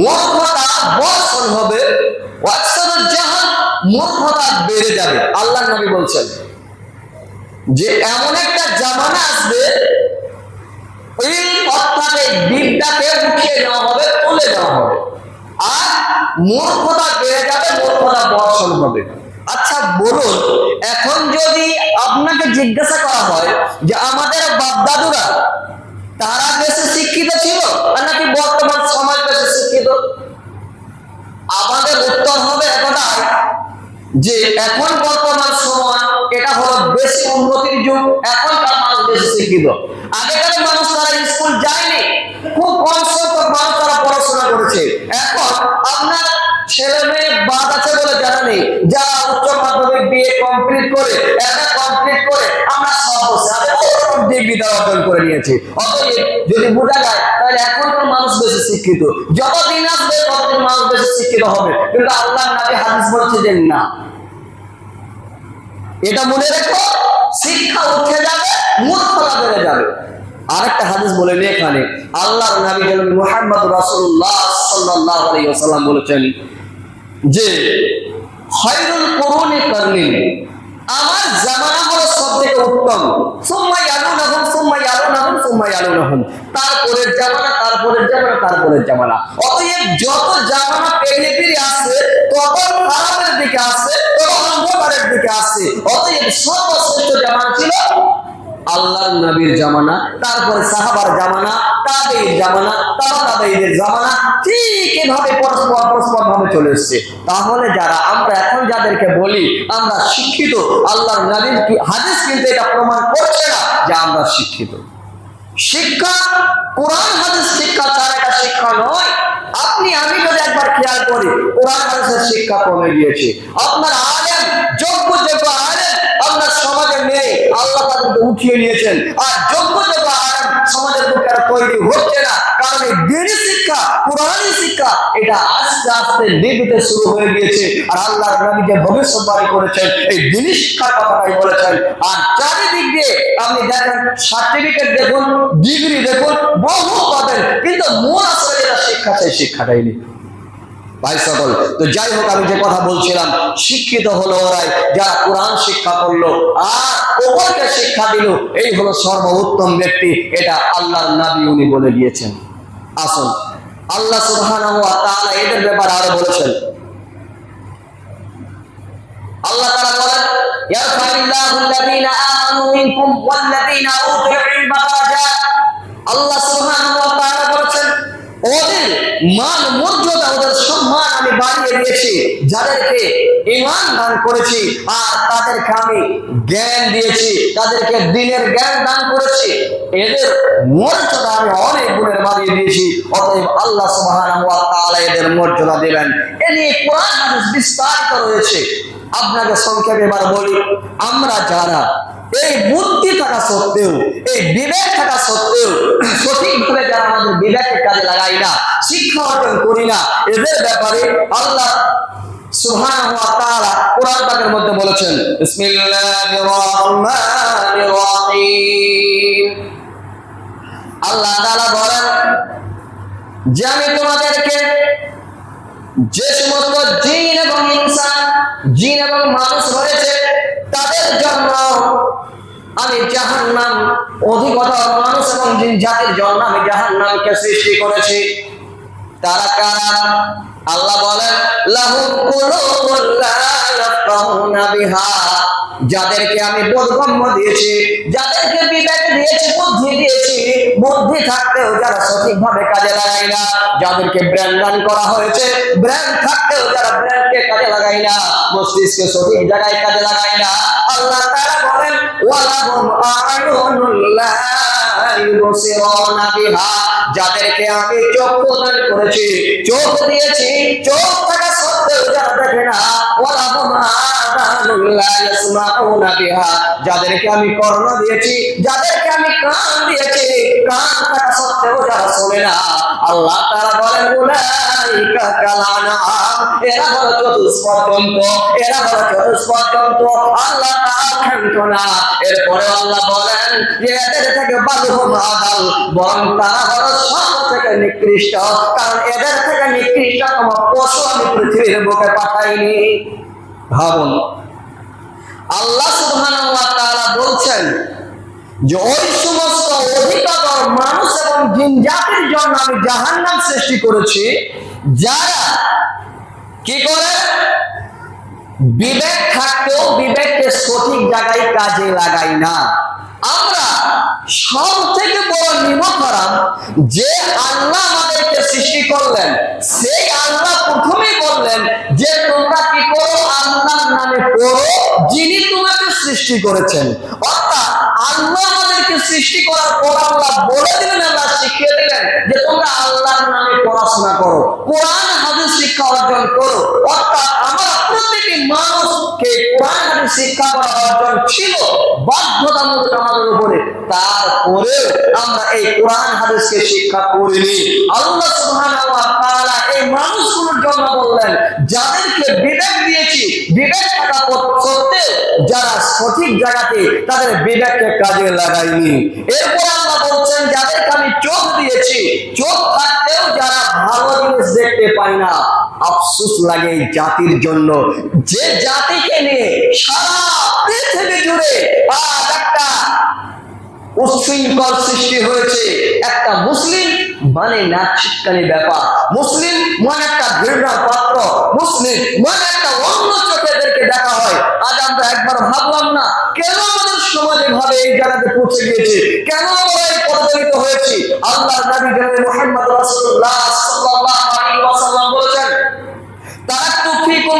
মূর্খতা বর্ষণ হবে জাহাল মূর্খতা বেড়ে যাবে। আল্লাহ নবী বলছেন যে, এমন একটা জামানা আসবে, এই অর্থাৎ এই বিদ্যাকে উঠিয়ে নেওয়া হবে, তুলে নেওয়া হবে। আর মূর্খতা বেড়ে যাবে মূর্খতা বর্ষণ হবে। আচ্ছা বলুন, এখন যদি আপনাকে জিজ্ঞাসা করা হয় যে, আমাদের বাপদাদুরা তারা বেশি শিক্ষিত ছিল আর নাকি বর্তমান সমাজ বেশি শিক্ষিত? আমাদের উত্তর হবে এতটাই যে এখন বর্তমান সময় এটা হলো বেশি উন্নতির যুগ, এখনকার মানুষ বেশি শিক্ষিত। আগেকার মানুষ তারা স্কুল যায়নি, খুব কম সংখ্যক মানুষ তারা পড়াশোনা করেছে। এখন আপনার ছেলে মেয়ে বাদ আছে বলে জানা নেই, যারা উচ্চ মাধ্যমিক বিএ কমপ্লিট করে এটা কমপ্লিট করে, আমরা সব বসে ডিগ্রি তারা অর্জন করে নিয়েছি। অতএব যদি বোঝা যায়, তাহলে মানুষ বেশি শিক্ষিত। যতদিন আসবে, ততদিন মানুষ বেশি শিক্ষিত হবে। কিন্তু আল্লাহ হাদিস বলছে যে না। এটা মনে রেখো, শিক্ষা উঠে যাবে, মূর্খতা বেড়ে যাবে। আরেকটা হাদিস বলেন এখানে। আল্লাহর নবী জনাব মুহাম্মদ রাসূলুল্লাহ সাল্লাল্লাহু আলাইহি ওয়াসাল্লাম বলেছেন যে, খায়রুল কুরুনি কারনি আমার জামানা সবথেকে উত্তম সুম্মা ইয়ালুনাহুম সুম্মা ইয়ালুনাহুম সুম্মা ইয়ালুনাহুম। তারপরের জামানা তারপরের জামানা তারপরের জামানা। অতএব যত জামানা পেরিয়ে আসে, তত খারাপের দিকে আসে, তত অন্ধকারের দিকে আসে। অতএব সর্বশ্রেষ্ঠ জামান ছিল আল্লাহর নবীর জামানা, তারপরে সাহাবার জামানা তাদের জামানা তাবা তাদের জামানা, ঠিক এভাবে পরস্পর পরস্পর ভাবে চলে এসছে। তাহলে যারা, আমরা এখন যাদেরকে বলি, আমরা শিক্ষিত, আল্লাহর নবীর হাদিস কিন্তু এটা প্রমাণ করছে না যে আমরা শিক্ষিত। শিক্ষা, কোরআন, হাদিস শিক্ষা ছাড়া একটা শিক্ষা নয়। আপনি, আমি যদি একবার খেয়াল করি, কোরআন, হাদিসের শিক্ষা কমে গিয়েছে। আপনার আলেম, যোগ্য যোগ্য আলেম আপনার সমাজে আল্লাহ তাদেরকে উঠিয়ে নিয়েছেন। আর যোগ্য যোগ্য আলেম সমাজের আর তৈরি হচ্ছে না। কারণ এই শিক্ষা শিক্ষা, এটা আস্তে আস্তে শুরু হয়ে গিয়েছে। আর আল্লাহ ভবিষ্যৎবাণী করেছেন। এই শিক্ষার কথাটাই বলেছেন। আর চারিদিক দিয়ে আপনি দেখেন সার্টিফিকেট দেখুন ডিগ্রি দেখুন, বহু পাবেন। কিন্তু মূল আসলে শিক্ষা শিক্ষাটাই নেই। ভাই সকল, তো যাই হোক, আমি যে কথা বলছিলাম, শিক্ষিত হলো ওরাই, যারা কোরআন শিক্ষা করল আর ওপরকে শিক্ষা দিল, এই হলো সর্বোত্তম ব্যক্তি, এটা আল্লাহর নাবি উনি বলে দিয়েছেন। আসুন, আল্লাহ সুবহানাহু ওয়া তাআলা এদের ব্যাপারে আরও বলেছেন। আল্লাহ তাআলা বলেন ইয়ারফাইল্লাহু আল্লাযীনা আমানু মিনকুম ওয়াল্লাযীনা উতুল ইলমা আল্লাহ সুবহানাহু ওয়া তাআলা ওদের মান মর্যাদা, ওদের সম্মান আমি বাড়িয়ে দিয়েছি, যাদেরকে ইমান দান করেছি, আর তাদেরকে আমি জ্ঞান দিয়েছি, তাদেরকে দিনের জ্ঞান দান করেছি, এদের মর্যাদা আমি অনেক গুণের বাড়িয়ে দিয়েছি, অতএব আল্লাহ সুবহানাহু ওয়া তাআলা এদের মর্যাদা দিবেন। এ নিয়ে কোরআন হাদিস বিস্তারিত রয়েছে। আপনাকে সংক্ষেপে এবার বলি, আমরা যারা এই বুদ্ধি থাকা সত্ত্বেও, এই বিবেক থাকা সত্ত্বেও, সঠিকভাবে যারা আমাদের বিবেকের কাজে লাগাই না, শিক্ষা অর্জন করি না, এদের ব্যাপারে আল্লাহ রহিম। আল্লাহ বলেন, যে আমি তোমাদেরকে যে সমস্ত জিন এবং ইনসান, জিন এবং মানুষ রয়েছে, তাদের জন্য আমি জাহান্নাম অধিকতর মানুষ এবং জিন জাতির জন্য আমি জাহান্নামকে সৃষ্টি করেছি। তারা কারা? আল্লাহ বলেন, লাহুম কুলুবুল লা ইয়াফকাহুনা বিহা। যাদেরকে আমি বোধগম্য দিয়েছি, যাদেরকে বিবেক দিয়েছি, বুদ্ধি দিয়েছি, বুদ্ধি থাকতেও যারা সঠিকভাবে কাজে লাগাই না, যাদেরকে ব্রেন দান করা হয়েছে, ব্রেন থাকতেও যারা ব্রেনকে কাজে লাগাই না, মস্তিষ্কে সঠিক জায়গায় কাজে লাগাই না আল্লাহ তাআলা বলেন যাদেরকে আমি চোখ প্রদান করেছি চোখ দিয়েছি চোখ থাকা যাদেরকে আমি কর্ণ দিয়েছি, যাদেরকে আমি কান দিয়েছি, কান থাকা সত্ত্বেও যারা শোনে না, আল্লাহ তাআলা বলেন এরা হলো চতুষ্পদন্ত এরা হলো চতুষ্পদন্ত আল্লাহ এরপরে আল্লাহ বলেন যে এদের থেকে তারা নিকৃষ্ট। কারণ পশু আমি পৃথিবীর বুকে পাঠাইনি। ভাবুন, আল্লাহ সুবহানাহু বলছেন যে ওই সমস্ত অধিকার মানুষ এবং জিন জাতির জন্য আমি জাহান্নাম সৃষ্টি করেছি, যারা কি করে? বিবেক থাকতেও বিবেককে সঠিক জায়গায় কাজে লাগাই না। আমরা সব থেকে বড় নিমক হারাম, যে আল্লাহ আমাদেরকে সৃষ্টি করলেন, সেই আল্লাহ প্রথমেই বললেন যে তোমরা কি করো? আল্লাহর নামে পড়ো, যিনি তোমাকে সৃষ্টি করেছেন। অর্থাৎ আল্লাহ আমাদেরকে সৃষ্টি করার পর আল্লাহ বলে দিলেন, আল্লাহ শিখিয়ে দিলেন যে তোমরা আল্লাহর নামে পড়াশোনা করো, কোরআন, হাদিস শিক্ষা অর্জন করো। অর্থাৎ আমার প্রত্যেকটি মানুষকে কোরআন শিক্ষা করা অর্জন ছিল, বাধ্যতামূলক আমাদের উপরে। তারপরে আমরা এই কোরআন হাদিসকে শিক্ষা করিনি। আল্লাহ এই মানুষগুলোর জন্য বললেন, যাদেরকে বিবেক দিয়েছি, বিবেক থাকা সত্ত্বেও যারা সঠিক জায়গাতে তাদের বিবেককে কাজে লাগায়নি। এরপর আল্লাহ বলছেন, যাদেরকে আমি চোখ দিয়েছি, চোখ থাকতেও যারা ভালো জিনিস দেখতে পায় না আফসোস লাগে জাতির জন্য। যে জাতিকে নিয়ে সারা পৃথিবী জুড়ে আজ একটা উচ্ছৃঙ্খল সৃষ্টি হয়েছে, একটা মুসলিম মানে নাচিকানি ব্যাপার। মুসলিম মানে একটা ঘৃণার পাত্র, মুসলিম মানে একটা অন্য চোখেদেরকে দেখা হয়। আজ আমরা একবার ভাবলাম না, কেন আমাদের সমাজ এভাবে এই জায়গাতে পৌঁছে গিয়েছে? কেন আমরা এই পদদলিত হয়েছি? আল্লাহ নবী জনাবে মুহাম্মদ রাসূলুল্লাহ সাল্লাল্লাহু আলাইহি ওয়াসাল্লাম বলেছেন তারাক্তু ফীকুম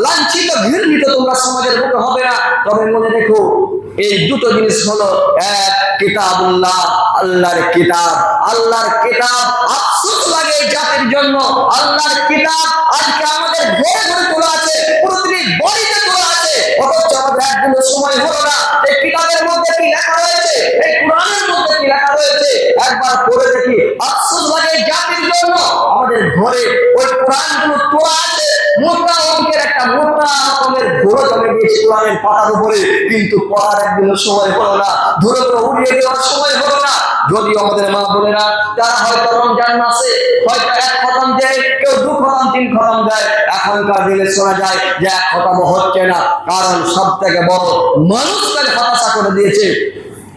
লাঞ্ছিত, ঘৃণিত তোমরা সমাজের মুখে হবে না। তবে মনে রেখো, এই দুটো জিনিস হলো এক, কিতাবুল্লাহ, আল্লাহর কিতাব। আল্লাহর কিতাব আফসোস লাগে জাতির জন্য। আল্লাহর কিতাব আজকে আমাদের ঘরে ঘরে তোলা আছে। প্রতিটি বাড়িতে অথচ আমাদের একদিনও সময় হলো না। এই কিতাবের মধ্যে কি লেখা রয়েছে? এই কোরআনের মধ্যে কি লেখা রয়েছে? একবার পড়ে দেখি, আফসোস লাগে জাতির জন্য। আমাদের ঘরে ওই কোরআনগুলো তোলা আছে। মোটা অঙ্কের একটা মোটা রকমের ঘোড়ো জমে গিয়েছে কোরআনের পাতার উপরে। কিন্তু পড়ার একদিনও সময় হলো না। ধরে উড়িয়ে দেওয়ার সময় হলো না। যদি আমাদের মা বোনেরা তারা হয়তো রমজান মাসে হয়তো এক খতম দেয়, কেউ দু খতম, তিন খতম দেয়, এখনকার দিনে শোনা যায় যে এক খতম হচ্ছে না। কারণ সব থেকে বড় মানুষকে হতাশা করে দিয়েছে।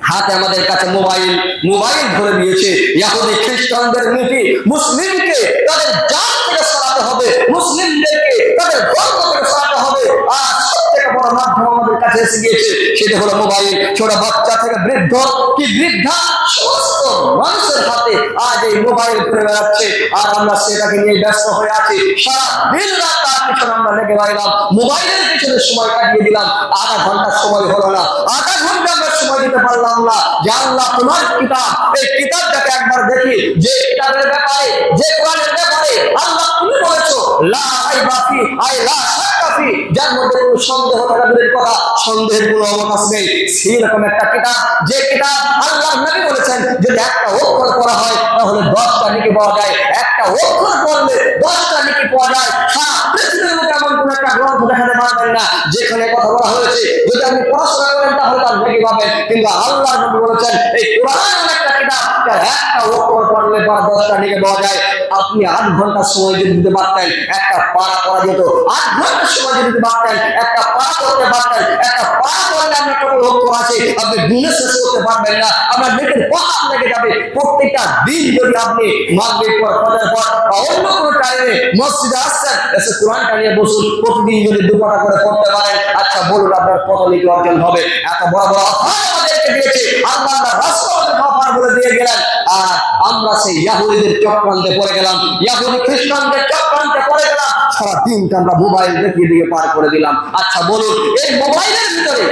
হাতে আমাদের কাছে মোবাইল মোবাইল ধরে দিয়েছে ইয়াহুদি খ্রিস্টানদের নীতি মুসলিমকে তাদের জাত থেকে সরাতে হবে, মুসলিমদেরকে তাদের ধর্ম থেকে সরাতে হবে। আর সব থেকে বড় মাধ্যম আমাদের কাছে এসে গিয়েছে সেটা হলো মোবাইল। ছোট বাচ্চা থেকে বৃদ্ধ কি বৃদ্ধা? সমস্ত মানুষের হাতে আজ এই মোবাইল ঘুরে বেড়াচ্ছে। আর আমরা সেটাকে নিয়ে ব্যস্ত হয়ে আছি। রাত তার পিছনে আমরা লেগে মোবাইলের পিছনে সময় কাটিয়ে দিলাম। আধা ঘণ্টার সময় হলো না। আধা ঘণ্টা আমরা সময় দিতে পারলাম না। তোমার কিতাব, এই কিতাবটাকে একবার দেখি। যে কিতাবের ব্যাপারে, যে কোরআনের ব্যাপারে আল্লাহ তুমি বলেছ, লা রাইবা ফি, আই লা শাক্কা যার মধ্যে কোনো সন্দেহ থাকা কথা, সন্দেহের কোনো অবকাশ নেই সেরকম একটা কিতাব, যে কিতাব আল্লাহ নবী বলেছেন, যদি একটা অক্ষর করা হয়, তাহলে দশটা নাকি পাওয়া যায়। একটা অক্ষর করলে দশটা নাকি পাওয়া যায়। হ্যাঁ পৃথিবীর একটা গ্রন্থ দেখাতে না, যেখানে কথা বলা হয়েছে, যদি আপনি পড়াশোনা করেন, তাহলে তার নাকি পাবেন। কিন্তু আল্লাহ নবী বলেছেন, এই কোরআন যাবে। প্রত্যেকটা দিন যদি আপনি অন্য কোনো মসজিদে বসুন। প্রতিদিন যদি দু পাতা করে পড়তে পারেন আচ্ছা বলুন আপনার কত লিখে অর্জন হবে। এত বড় বড় আমাদেরকে দিয়েছে আল্লাহ রাসূলের আমাদেরকে বলে দিয়ে গেলেন। আর আমরা সেই ইয়াহুদিদের চক্রান্তে পড়ে গেলাম। ইয়াহুদি খ্রিস্টানদের চক্রান্তে পড়ে গেলাম। সারা দিনটা আমরা মোবাইল দেখিয়ে দিয়ে পার করে দিলাম। আচ্ছা বলুন, এই মোবাইলের ভিতরে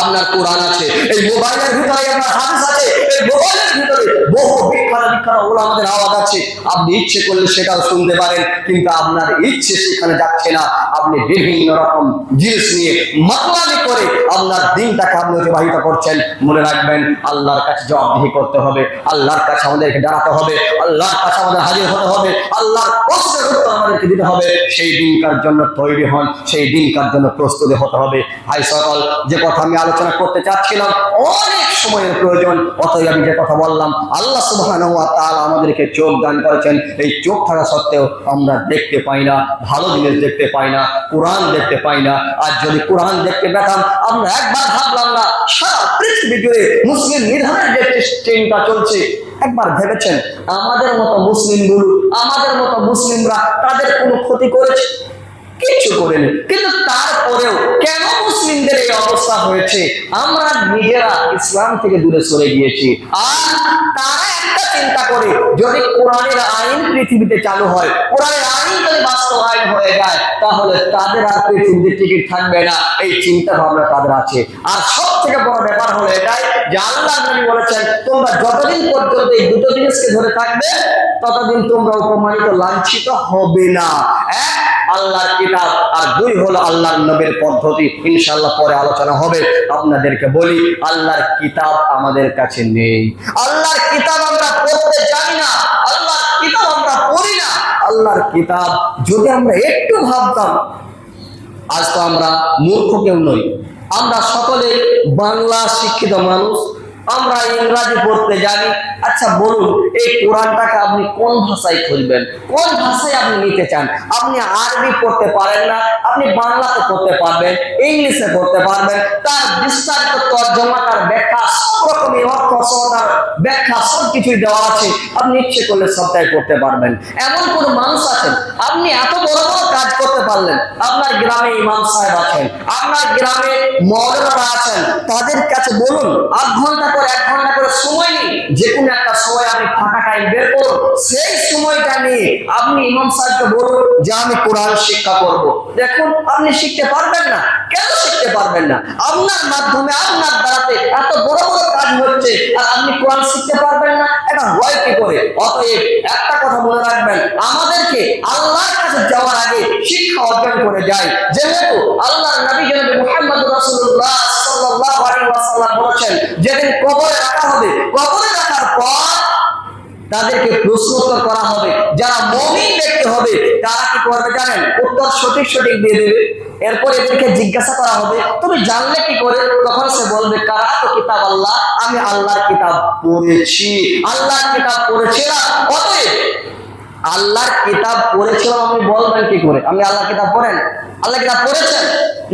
আপনার কোরআন আছে, এই মোবাইলের ভিতরে আপনার হাদিস আছে, এই মোবাইলের ভিতরে বহু বিখ্যাত বিখ্যাত ওলামাদের আওয়াজ আছে। আপনি ইচ্ছে করলে সেটাও শুনতে পারেন, কিন্তু আপনার ইচ্ছে সেখানে যাচ্ছে না। আপনি বিভিন্ন রকম জিনিস নিয়ে মাতলামি করে আপনার দিনটাকে আপনি অতিবাহিত করছেন। মনে রাখবেন, আল্লাহর কাছে জবাবদিহি করতে হবে, আল্লাহর কাছে আমাদেরকে দাঁড়াতে হবে, আল্লাহর কাছে আমাদের হাজির হতে হবে, আল্লাহর প্রশ্নের উত্তর আমাদেরকে দিতে হবে। সেই দিনকার জন্য তৈরি হন, সেই দিনকার জন্য প্রস্তুতি হতে হবে। ভাই সকল, যে কথা আমি আলোচনা করতে চাচ্ছিলাম। অনেক সময়ের প্রয়োজন, অতএব আমি যে কথা বললাম, আল্লাহ তাআলা আমাদেরকে চোখ দান করেছেন। এই চোখ থাকা সত্ত্বেও আমরা দেখতে পাই না, ভালো জিনিস দেখতে পাই না, কোরআন দেখতে পাই না। আর যদি কোরআন দেখতে পেতাম, আমরা একবার ভাবলাম না, সারা পৃথিবী জুড়ে মুসলিম নিধনের যে চিন্তা চলছে, একবার ভেবেছেন, আমাদের মতো মুসলিমগুলো আমাদের মতো মুসলিমরা তাদের কোনো ক্ষতি করেছে? কিচ্ছু করেনি কিন্তু তারপরেও কেন মুসলিমদের এই অবস্থা হয়েছে? আমরা নিজেরা ইসলাম থেকে দূরে সরে গিয়েছি। আর তারা একটা চিন্তা করে, যদি কোরআনের আইন পৃথিবীতে চালু হয়, কোরআনের আইন যদি বাস্তবায়ন হয়ে যায়, তাহলে তাদের আর পৃথিবীতে টিকিট থাকবে না। এই চিন্তা ভাবনা তাদের আছে। আর সব থেকে বড় ব্যাপার হলো এটাই যে আল্লাহ নবী বলেছেন, তোমরা যতদিন পর্যন্ত এই দুটো জিনিসকে ধরে থাকবে, ততদিন তোমরা অপমানিত লাঞ্ছিত হবে না। এক, আল্লাহর কিতাব আর দুই হলো আল্লাহর নবীর পদ্ধতি। ইনশাআল্লাহ পরে আলোচনা হবে। আপনাদেরকে বলি, আল্লাহর কিতাব আমাদের কাছে নেই। আল্লাহর কিতাব আমরা পড়তে জানি না, আল্লাহর কিতাব আমরা পড়ি না। আল্লাহর কিতাব যদি আমরা একটু ভাবতাম, আজ তো আমরা মূর্খ কেউ নই। আমরা সকলে বাংলা শিক্ষিত মানুষ আমরা ইংরাজি পড়তে জানি। আচ্ছা বলুন, এই কোরআনটাকে আপনি কোন ভাষায় খুঁজবেন কোন ভাষায় আপনি নিতে চান? আপনি আরবি পড়তে পারেন না, আপনি বাংলাতে পড়তে পারবেন, ইংলিশে পড়তে পারবেন, তার বিস্তারিত তর্জমা তার ব্যাখ্যা সব রকমের অর্থ সহ তার ব্যাখ্যা সব কিছুই দেওয়া আছে। আপনি ইচ্ছে করলে সবটাই করতে পারবেন। এমন কোন মানুষ আছেন, আপনি এত বড় বড় কাজ করতে পারলেন, আপনার গ্রামে ইমাম সাহেব আছেন, আপনার গ্রামে মৌলানা আছেন, তাদের কাছে বলুন, আধ ঘণ্টা করে এক ঘণ্টা করে সময় নেই যে কোনো একটা সময় আপনি ফাঁকা টাইম বের করুন সেই সময়টা নিয়ে আপনি ইমাম সাহেবকে বলুন যে আমি কোরআন শিক্ষা করব। দেখুন, আপনি শিখতে পারবেন না। কেন শিখতে পারবেন না। আপনার মাধ্যমে আপনার দ্বারাতে এত বড় বড় কাজ হচ্ছে আর আপনি কোরআন শিখতে পারবেন না। এটা হয় কি করে? অতএব একটা কথা মনে রাখবেন, আমাদেরকে আল্লাহর কাছে যাওয়ার আগে শিক্ষা অর্জন করে যায় যেহেতু আল্লাহ নবী জনাব মুহাম্মদ রাসূলুল্লাহ সাল্লাল্লাহু আলাইহি ওয়াসাল্লাম বলেছেন, যেদিন কবরে রাখা হবে, কবরে রাখার পর তাদেরকে প্রশ্নোত্তর করা হবে। যারা মমিন ব্যক্তি হবে, তারা কি করবে জানেন? উত্তর সঠিক সঠিক দিয়ে দেবে। এরপর এদেরকে জিজ্ঞাসা করা হবে, তুমি জানলে কি করে? তখন সে বলবে কারা তো কিতাব আল্লাহ, আমি আল্লাহর কিতাব পড়েছি। আল্লাহর কিতাব পড়েছিলাম। অতএব আল্লাহর কিতাব পড়েছিলাম আপনি বলবেন কি করে? আমি আল্লাহ কিতাব পড়েন? আল্লাহ কিতাব পড়েছেন?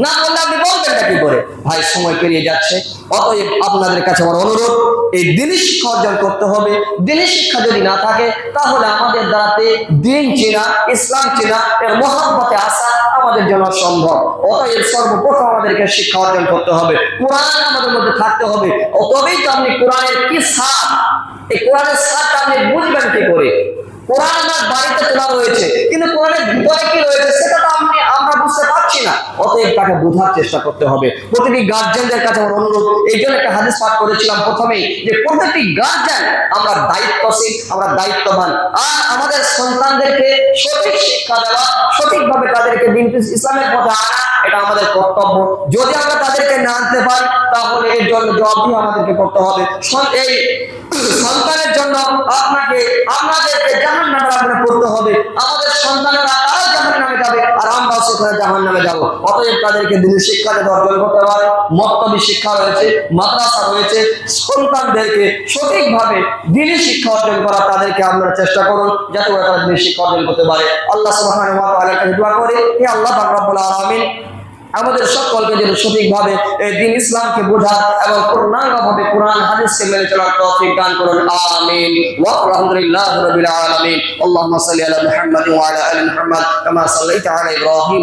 না বললে আপনি বলবেনটা কি করে? ভাই, সময় পেরিয়ে যাচ্ছে। অতএব আপনাদের কাছে আমার অনুরোধ, এই দিনী শিক্ষা অর্জন করতে হবে। দিনী শিক্ষা যদি না থাকে, তাহলে আমাদের দ্বারাতে দিন চেনা, ইসলাম চেনা, এর মহাব্বতে আসা আমাদের জন্য সম্ভব অতএব সর্বপ্রথম আমাদেরকে শিক্ষা অর্জন করতে হবে। কোরআন আমাদের মধ্যে থাকতে হবে। তবেই তো আপনি কোরআনের কি সার? এই কোরআনের সারটা আপনি বুঝবেন কি করে? কোরআন বাড়িতে রয়েছে। কিন্তু কোরআনের ভিতরে কি রয়েছে, সেটা তো আপনি আমরা বুঝতে পারছি না। অতএব তাকে বোঝার চেষ্টা করতে হবে। প্রতিটি গার্জেনদের কাছে আমার অনুরোধ, এই জন্য একটা হাদিস পাঠ করেছিলাম প্রথমেই, যে গার্জেন আমরা দায়িত্বশীল, আমরা দায়িত্ববান। আর আমাদের সন্তানদেরকে সঠিক শিক্ষা দেওয়া, সঠিকভাবে তাদেরকে দিন ইসলামের পথে আনা, এটা আমাদের কর্তব্য। যদি আমরা তাদেরকে না আনতে পারি, তাহলে এর জন্য জবাবদিহি আমাদেরকে করতে হবে। এই সন্তানের জন্য আপনাকে আপনাদেরকে জাহান নামে আপনার পড়তে হবে। আমাদের সন্তানেরা তারাও জাহান নামে যাবে? আর আমরাও সেখানে জাহান নামে যাব। অতএব তাদেরকে দিনের শিক্ষা অর্জন করতে পারে মক্তবী শিক্ষা রয়েছে, মাদ্রাসা রয়েছে। সন্তানদেরকে সঠিকভাবে দিনের শিক্ষা অর্জন করা তাদেরকে আপনারা চেষ্টা করুন, যাতে ওরা তারা দিনের শিক্ষা অর্জন করতে পারে। আল্লাহ দোয়া করে। হে আল্লাহ পাক রব্বুল আলামিন আমাদের সকলকে যেন সঠিকভাবে এই দিন ইসলামকে বোঝা এবং পূর্ণাঙ্গভাবে কোরআন, হাদিসকে মেনে চলার তৌফিক দান করুন। আমিন। ওয়া আলহামদুলিল্লাহ রাব্বিল আলামিন। আল্লাহুম্মা সাল্লি আলা মুহাম্মাদ ওয়া আলা আলি মুহাম্মাদ, কামা সাল্লাইতা আলা ইব্রাহিম